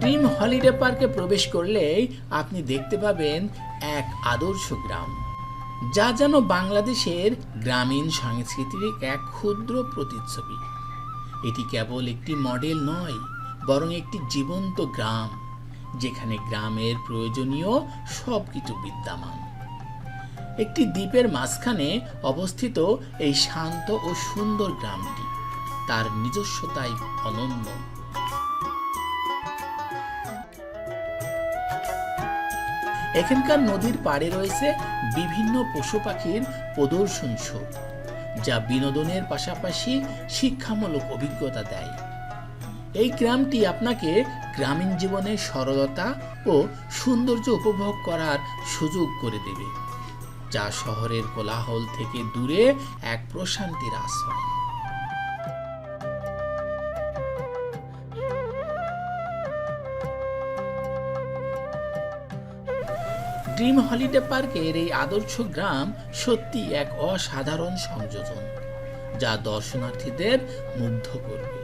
Dream holiday পার্কে প্রবেশ করলেই আপনি দেখতে পাবেন এক আদর্শ গ্রাম, যা যেন বাংলাদেশের গ্রামীণ সংস্কৃতির এক ক্ষুদ্র প্রতিচ্ছবি। এটি কেবল একটি মডেল নয়, বরং একটি জীবন্ত গ্রাম, যেখানে গ্রামের প্রয়োজনীয় সব কিছু বিদ্যমান। একটি দ্বীপের মাঝখানে অবস্থিত এই শান্ত ও সুন্দর গ্রামটি, তার নিজস্বতাই অনন্য। এখানকার নদীর পাড়ে রয়েছে বিভিন্ন পশু পাখির প্রদর্শন শো, যা বিনোদনের পাশাপাশি শিক্ষামূলক অভিজ্ঞতা দেয়। এই গ্রামটি আপনাকে গ্রামীণ জীবনের সরলতা ও সৌন্দর্য উপভোগ করার সুযোগ করে দেবে, যা শহরের কোলাহল থেকে দূরে এক প্রশান্তির আশ্রয়। ড্রিম হলিডে পার্কের এই আদর্শ গ্রাম সত্যি এক অসাধারণ সংযোজন যা দর্শনার্থীদের মুগ্ধ করবে।